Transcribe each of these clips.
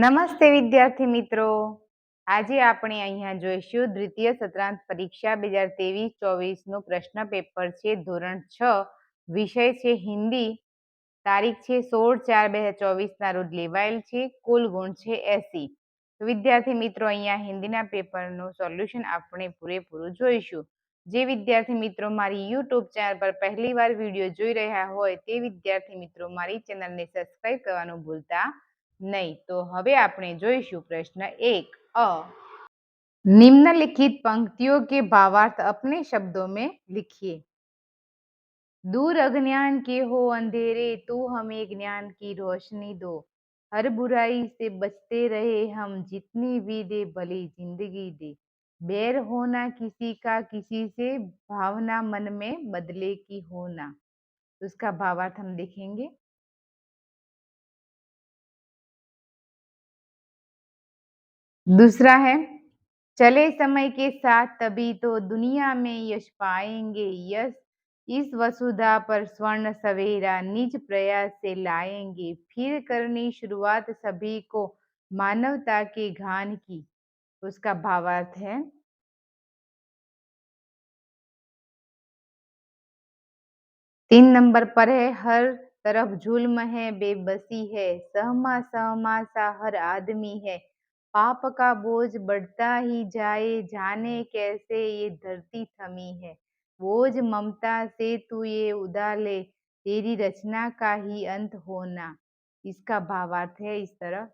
નમસ્તે વિદ્યાર્થી મિત્રો. આજે આપણે અહીંયા જોઈશું દ્વિતીય સત્રાંત પરીક્ષા બે હજાર ત્રેવીસ ચોવીસનું પ્રશ્ન પેપર છે, ધોરણ છ. વિષય છે હિન્દી. તારીખ છે સોળ ચાર બે હજાર ચોવીસના રોજ લેવાયેલ છે, કુલ ગુણ છે એસી. વિદ્યાર્થી મિત્રો, અહીંયા હિન્દીના પેપરનું સોલ્યુશન આપણે પૂરેપૂરું જોઈશું. જે વિદ્યાર્થી મિત્રો મારી યુટ્યુબ ચેનલ પર પહેલીવાર વીડિયો જોઈ રહ્યા હોય તે વિદ્યાર્થી મિત્રો મારી ચેનલને સબસ્ક્રાઇબ કરવાનું ભૂલતા નહીં તો હવે આપણે જોઈશું પ્રશ્ન એક અ निम्नलिखित पंक्तियों के भावार्थ अपने शब्दों में लिखिए दूर अज्ञान के हो अंधेरे तू हमें ज्ञान की रोशनी दो हर बुराई से बचते रहे हम जितनी भी दे भली जिंदगी दे बैर होना किसी का किसी से भावना मन में बदले की होना उसका भावार्थ हम देखेंगे दूसरा है, चले समय के साथ तभी तो दुनिया में यश पाएँगे, यश इस वसुधा पर स्वर्ण सवेरा निज प्रयास से लाएँगे। फिर करनी शुरुआत सभी को मानवता के घान की। उसका भावार्थ है। तीन नंबर पर है, हर तरफ़ जुल्म है, बेबसी है सहमा सहमा सा हर आदमी है। पाप का बोझ बढ़ता ही जाए, जाने कैसे ये धरती थमी है। बोझ ममता से तू ये उदा ले, तेरी रचना का ही अंत होना। इसका भावार्थ है इस तरह।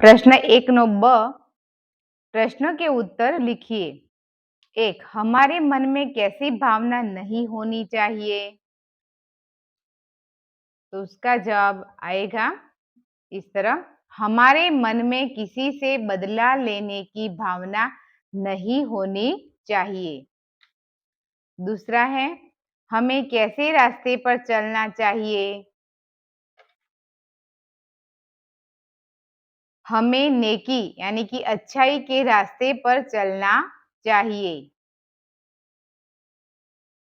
प्रश्न एक नो ब प्रश्न के उत्तर लिखिए। एक, हमारे मन में कैसी भावना नहीं होनी चाहिए? तो उसका जवाब आएगा इस तरह, हमारे मन में किसी से बदला लेने की भावना नहीं होनी चाहिए। दूसरा है, हमें कैसे रास्ते पर चलना चाहिए? हमें नेकी, यानी कि अच्छाई के रास्ते पर चलना चाहिए।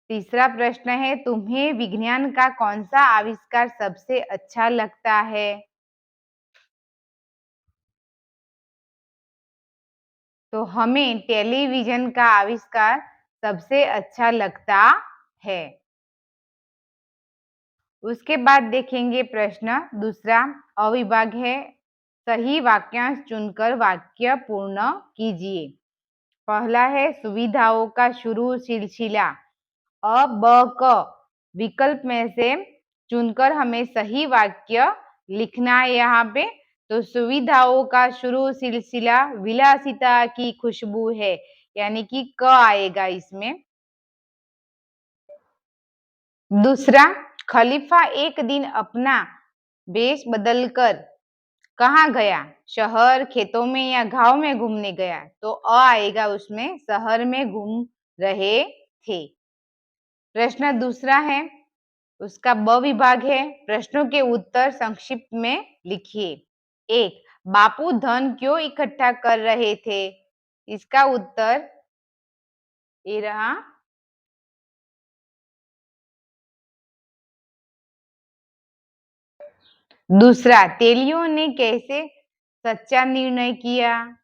तीसरा प्रश्न है, तुम्हें विज्ञान का कौन सा आविष्कार सबसे अच्छा लगता है? तो हमें टेलीविज़न का आविष्कार सबसे अच्छा लगता है। उसके बाद देखेंगे प्रश्न, दूसरा अविभाग है, सही वाक्यांश चुनकर वाक्य पूर्ण कीजिए। पहला है, सुविधाओं का शुरू सिलसिला। अ ब क विकल्प में से चुनकर हमें सही वाक्य लिखना है यहाँ पे। तो सुविधाओं का शुरू सिलसिला विलासिता की खुशबू है, यानी कि क आएगा इसमें। दूसरा, खलीफा एक दिन अपना वेश बदलकर कहाँ गया? शहर, खेतों में या गाँव में घूमने गया? तो अ आएगा उसमें, शहर में घूम रहे थे। प्रश्न दूसरा है, उसका ब विभाग है, प्रश्नों के उत्तर संक्षिप्त में लिखिए। एक, बापू धन क्यों इकट्ठा कर रहे थे? इसका उत्तर ये रहा दूसरा, तेलियों ने कैसे सच्चा निर्णय किया?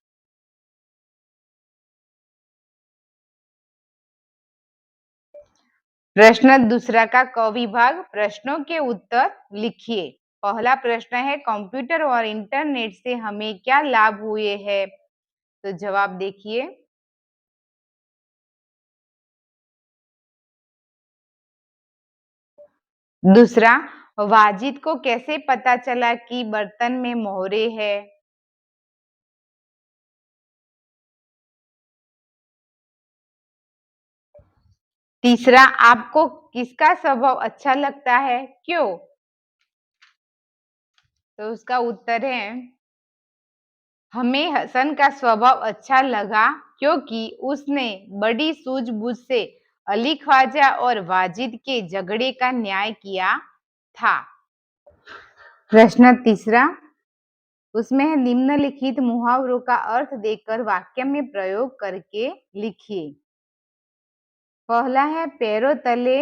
प्रश्न दूसरा का क विभाग प्रश्नों के उत्तर लिखिए। पहला प्रश्न है, कंप्यूटर और इंटरनेट से हमें क्या लाभ हुए हैं? तो जवाब देखिए। दूसरा, वाजिद को कैसे पता चला कि बर्तन में मोहरे है? तीसरा, आपको किसका स्वभाव अच्छा लगता है? क्यों? तो उसका उत्तर है, हमें हसन का स्वभाव अच्छा लगा क्योंकि उसने बड़ी सूझबूझ से अली ख्वाजा और वाजिद के झगड़े का न्याय किया था। प्रश्न तीसरा, उसमें निम्नलिखित मुहावरों का अर्थ देकर वाक्य में प्रयोग करके लिखिए। पहला है पैरों तले,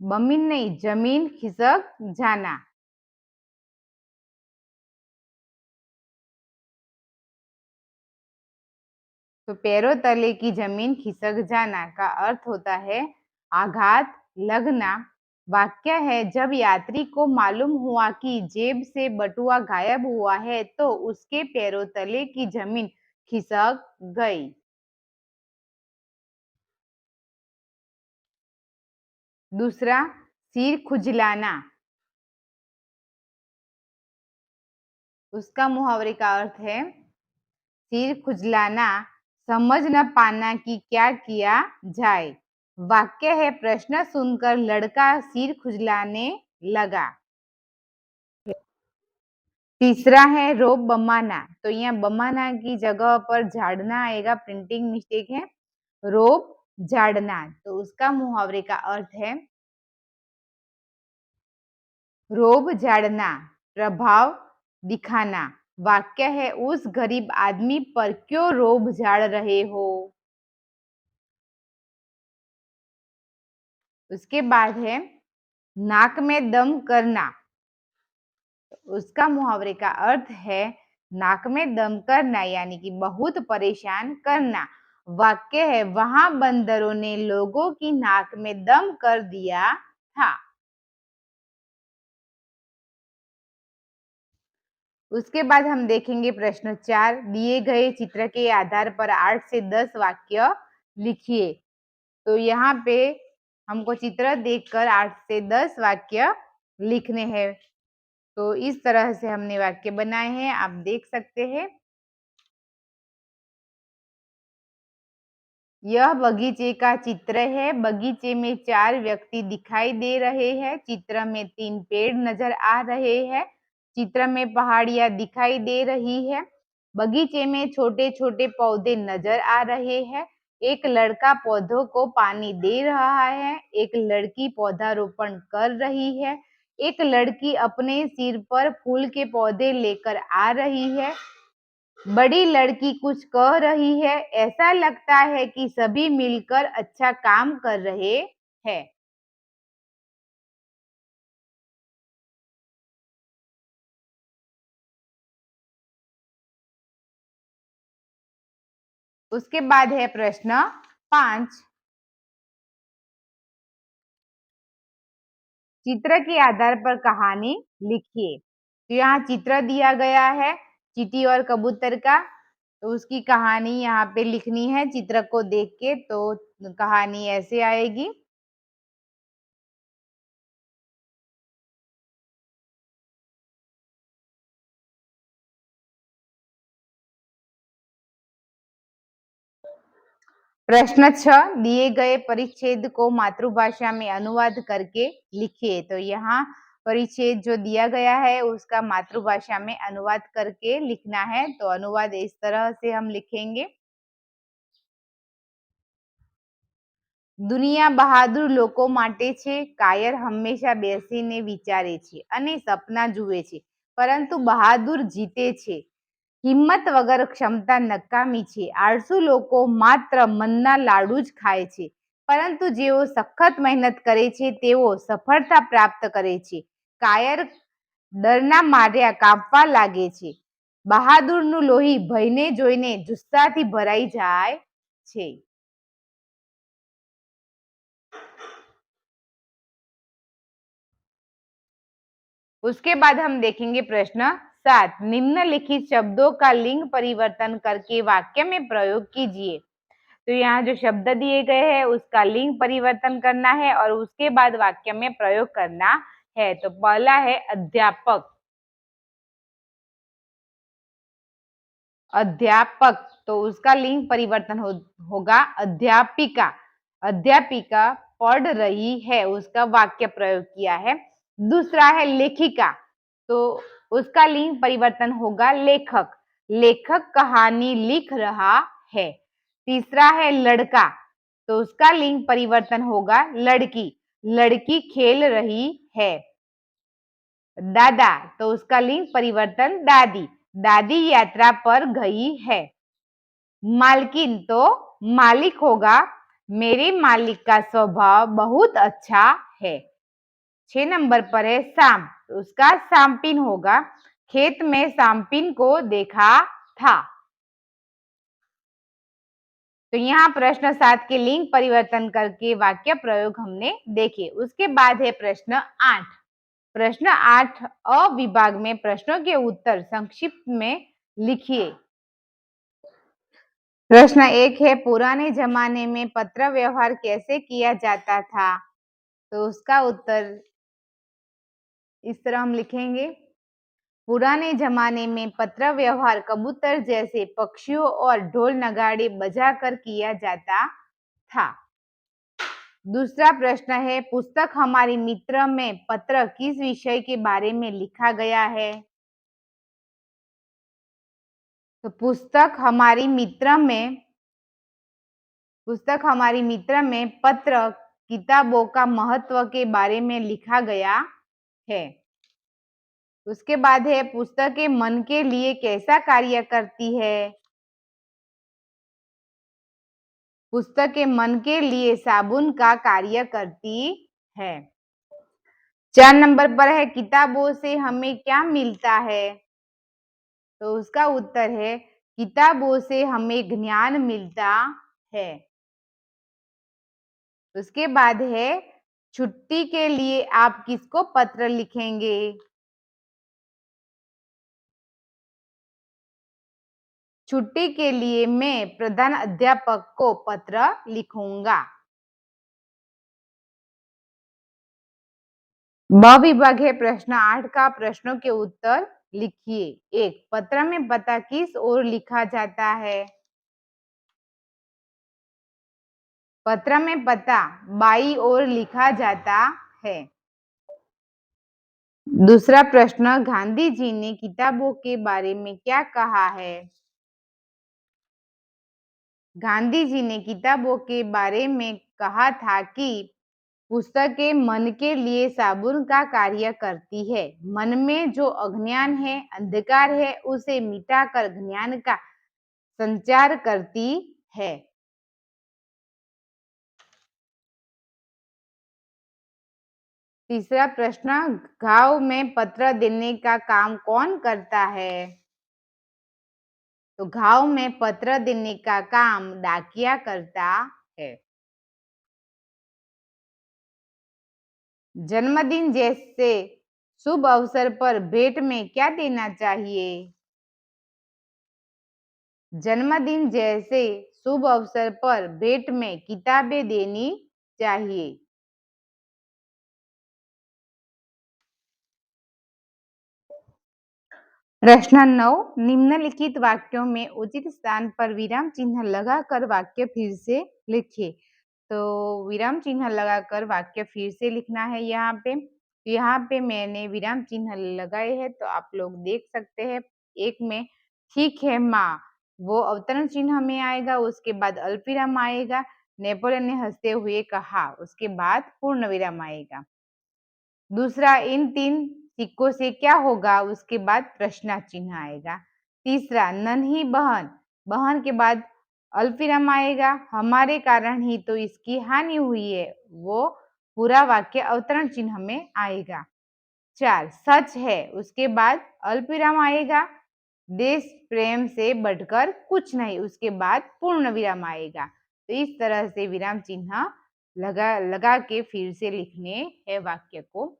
बमीन नहीं, ज़मीन खिसक जाना। तो पैरों तले की ज़मीन खिसक जाना का अर्थ होता है आघात, लगना। वाक्य है, जब यात्री को मालूम हुआ कि जेब से बटुआ गायब हुआ है तो उसके पैरों तले की ज़मीन खिसक गई। दूसरा, सिर खुजलाना। उसका मुहावरे का अर्थ है, सिर खुजलाना, समझ न पाना कि क्या किया जाए। वाक्य है, प्रश्न सुनकर लड़का सिर खुजलाने लगा। तीसरा है रोप बमाना। तो यहाँ बमाना की जगह पर झाड़ना आएगा प्रिंटिंग मिस्टेक है। रोप झाड़ना तो उसका मुहावरे का अर्थ है रोब झाड़ना, प्रभाव दिखाना। वाक्य है, उस गरीब आदमी पर क्यों रोब झाड़ रहे हो? उसके बाद है, नाक में दम करना। उसका मुहावरे का अर्थ है, नाक में दम करना, यानी कि बहुत परेशान करना। वाक्य है, वहाँ बंदरों ने लोगों की नाक में दम कर दिया था। उसके बाद हम देखेंगे प्रश्न चार, दिए गए चित्र के आधार पर आठ से दस वाक्य लिखिए। तो यहाँ पे हमको चित्र देखकर आठ से दस वाक्य लिखने हैं। तो इस तरह से हमने वाक्य बनाए हैं, आप देख सकते हैं। यह बगीचे का चित्र है। बगीचे में चार व्यक्ति दिखाई दे रहे हैं। चित्र में तीन पेड़ नज़र आ रहे हैं। चित्र में पहाड़ियाँ दिखाई दे रही है। बगीचे में छोटे छोटे पौधे नज़र आ रहे हैं। एक लड़का पौधों को पानी दे रहा है। एक लड़की पौधारोपण कर रही है। एक लड़की अपने सिर पर फूल के पौधे लेकर आ रही है। बड़ी लड़की कुछ कह रही है, ऐसा लगता है कि सभी मिलकर अच्छा काम कर रहे हैं। उसके बाद है प्रश्न पाँच। चित्र के आधार पर कहानी लिखिए। तो यहाँ चित्र दिया गया है। चीटी और कबूतर का तो उसकी कहानी यहाँ पे लिखनी है चित्र को देख के तो कहानी ऐसे आएगी। प्रश्न छ, दिए गए परिच्छेद को मातृभाषा में अनुवाद करके लिखिए। तो यहाँ परिच्छेद जो दिया गया है उसका मातृभाषा में अनुवाद करके लिखना है तो अनुवाद इस तरह से हम लिखेंगे દુનિયા બહાદુર લોકો માટે છે કાયર હંમેશા બેસીને વિચારે છે અને સપના જુએ છે પરંતુ બહાદુર જીતે છે હિંમત વગર ક્ષમતા નકામી છે આળસુ લોકો માત્ર મનના લાડુ જ ખાય છે પરંતુ જેઓ સખત મહેનત કરે છે તેઓ સફળતા પ્રાપ્ત કરે છે કાયર ડરના માર્યા કાપવા લાગે છે બહાદુરનું લોહી ભયને જોઈને જુસ્સાથી ભરાઈ જાય છે उसके बाद हम देखेंगे प्रश्न सात निम्नलिखित शब्दों का लिंग परिवर्तन करके वाक्य में प्रयोग कीजिए तो यहाँ जो शब्द दिए गए हैं उसका लिंग परिवर्तन करना है और उसके बाद वाक्य में प्रयोग करना है तो पहला है अध्यापक। अध्यापक तो उसका लिंग परिवर्तन हो, होगा अध्यापिका। अध्यापिका पढ़ रही है उसका वाक्य प्रयोग किया है। दूसरा है लेखिका तो उसका लिंग परिवर्तन होगा लेखक। लेखक कहानी लिख रहा है। तीसरा है लड़का तो उसका लिंग परिवर्तन होगा लड़की। लड़की खेल रही है। दादा तो उसका लिंग परिवर्तन दादी। दादी यात्रा पर गई है। मालकिन तो मालिक होगा। मेरे मालिक का स्वभाव बहुत अच्छा है। छह नंबर पर है सांप। तो उसका सांपिन होगा। खेत में सांपिन को देखा था। तो यहाँ प्रश्न सात के लिंग परिवर्तन करके वाक्य प्रयोग हमने देखे। उसके बाद है प्रश्न आठ। प्रश्न आठ अ विभाग में प्रश्नों के उत्तर संक्षिप्त में लिखिए। प्रश्न एक है, पुराने जमाने में पत्र व्यवहार कैसे किया जाता था? तो उसका उत्तर इस तरह हम लिखेंगे। पुराने जमाने में पत्र व्यवहार कबूतर जैसे पक्षियों और ढोल नगाड़े बजाकर किया जाता था। दूसरा प्रश्न है, पुस्तक हमारी मित्र में पत्र किस विषय के बारे में लिखा गया है? तो पुस्तक हमारी मित्र में, पुस्तक हमारी मित्र में पत्र किताबों का महत्व के बारे में लिखा गया है। उसके बाद है, पुस्तकें मन के लिए कैसा कार्य करती है? पुस्तकें मन के लिए साबुन का कार्य करती है। चार नंबर पर है, किताबों से हमें क्या मिलता है? तो उसका उत्तर है, किताबों से हमें ज्ञान मिलता है। उसके बाद है, छुट्टी के लिए आप किसको पत्र लिखेंगे? छुट्टी के लिए मैं प्रधान अध्यापक को पत्र लिखूँगा। ब विभाग है प्रश्न आठ का, प्रश्नों के उत्तर लिखिए। एक, पत्र में पता किस ओर लिखा जाता है? पत्र में पता बाई ओर लिखा जाता है। दूसरा प्रश्न, गांधी जी ने किताबों के बारे में क्या कहा है? गांधी जी ने किताबों के बारे में कहा था कि पुस्तकें मन के लिए साबुन का कार्य करती है। मन में जो अज्ञान है, अंधकार है, उसे मिटाकर ज्ञान का संचार करती है। तीसरा प्रश्न घाव में पत्र देने का काम कौन करता है? तो घाव में पत्र देने का काम डाकिया करता है। जन्मदिन जैसे शुभ अवसर पर भेंट में क्या देना चाहिए? जन्मदिन जैसे शुभ अवसर पर भेंट में किताबें देनी चाहिए। प्रश्न नौ निम्नलिखित वाक्यों में उचित स्थान पर विराम चिन्ह लगाकर वाक्य फिर से लिखिए। तो विराम चिन्ह लगाकर वाक्य फिर से लिखना है यहाँ पे। यहाँ पे मैंने विराम चिन्ह लगाए हैं तो आप लोग देख सकते हैं। एक में, ठीक है माँ, वो अवतरण चिन्ह में आएगा, उसके बाद अल्पविराम आएगा, नेपोलियन ने हँसते हुए कहा, उसके बाद पूर्ण विराम आएगा। दूसरा, इन तीन सिक्कों से क्या होगा, उसके बाद प्रश्न चिन्ह आएगा। तीसरा नन्ही बहन। बहन के बाद अल्फिराम आएगा। हमारे कारण ही तो इसकी हानि हुई है। वो पूरा वाक्य अवतरण चिन्ह में आएगा। चार, सच है। उसके बाद अल्पविराम आएगा। देश प्रेम से बढ़कर कुछ नहीं, उसके बाद पूर्ण विराम आएगा। तो इस तरह से विराम चिन्ह लगा लगा के फिर से लिखने है वाक्य को।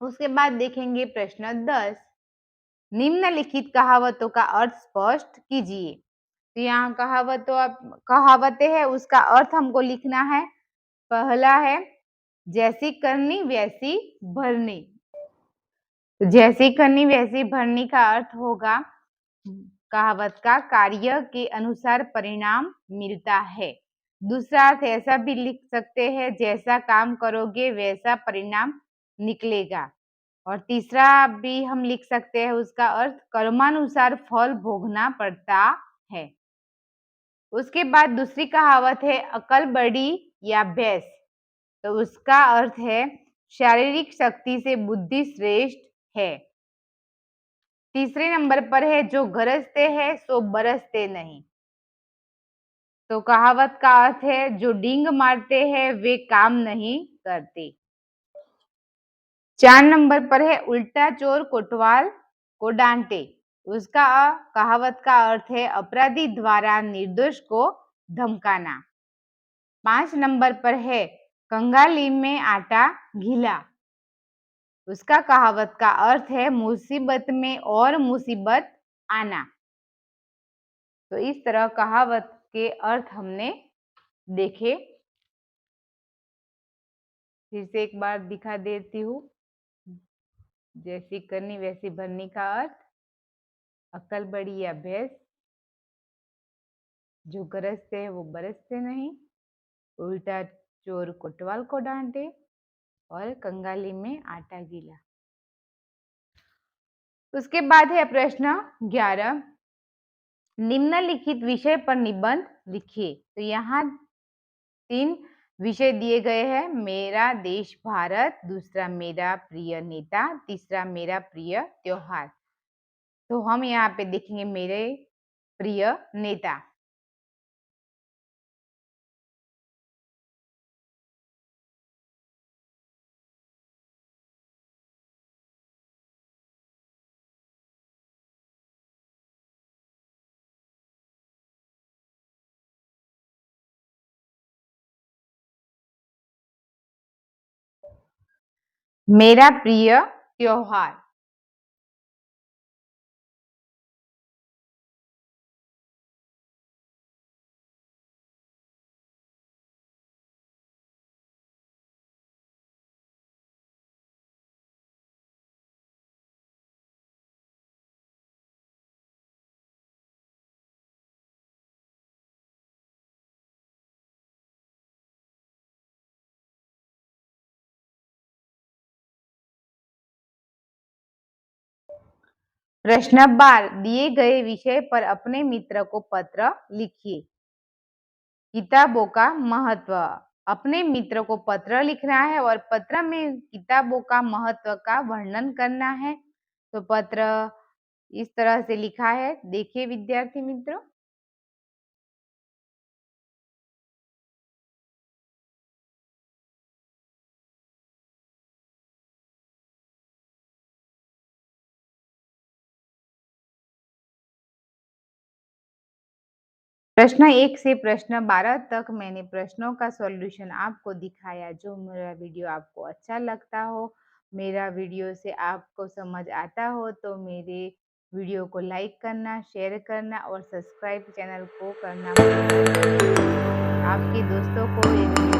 उसके बाद देखेंगे प्रश्न दस। निम्नलिखित कहावतों का अर्थ स्पष्ट कीजिए। तो यहाँ कहावत तो आप, कहावतें है, उसका अर्थ हमको लिखना है। पहला है, जैसी करनी वैसी भरनी। तो जैसी करनी वैसी भरनी का अर्थ होगा, कहावत का कार्य के अनुसार परिणाम मिलता है। दूसरा अर्थ ऐसा भी लिख सकते हैं, जैसा काम करोगे वैसा परिणाम निकलेगा। और तीसरा भी हम लिख सकते हैं उसका अर्थ, कर्मानुसार फल भोगना पड़ता है। उसके बाद दूसरी कहावत है, अकल बड़ी या भैंस तो उसका अर्थ है, शारीरिक शक्ति से बुद्धि श्रेष्ठ है। तीसरे नंबर पर है, जो गरजते हैं, सो बरसते नहीं। तो कहावत का अर्थ है, जो डींग मारते हैं, वे काम नहीं करते। चार नंबर पर है उल्टा चोर कोटवाल को डांटे उसका कहावत का अर्थ है अपराधी द्वारा निर्दोष को धमकाना। पाँच नंबर पर है कंगाली में आटा घिला उसका कहावत का अर्थ है मुसीबत में और मुसीबत आना। तो इस तरह कहावत के अर्थ हमने देखे। फिर से एक बार दिखा देती हूँ। जैसी करनी वैसी भरनी का अर्थ, अकल बड़ी या भैंस। जो गरजते हैं वो बरसते नहीं। उल्टा चोर कोटवाल को डांटे और कंगाली में आटा गीला। उसके बाद है प्रश्न ग्यारह। निम्नलिखित विषय पर निबंध लिखिए। तो यहाँ तीन विषय दिए गए हैं। मेरा देश भारत, दूसरा मेरा प्रिय नेता, तीसरा मेरा प्रिय त्योहार। तो हम यहाँ पे देखेंगे मेरे प्रिय नेता। मेरा प्रिय त्योहार प्रश्न बार दिए गए विषय पर अपने मित्र को पत्र लिखिए। किताबों का महत्व। अपने मित्र को पत्र लिखना है और पत्र में किताबों का महत्व का वर्णन करना है। तो पत्र इस तरह से लिखा है। देखिए विद्यार्थी मित्रों। प्रश्न एक से प्रश्न बारह तक मैंने प्रश्नों का सॉल्यूशन आपको दिखाया। जो मेरा वीडियो आपको अच्छा लगता हो, मेरा वीडियो से आपको समझ आता हो तो मेरे वीडियो को लाइक करना शेयर करना और सब्सक्राइब चैनल को करना। आपके दोस्तों को ये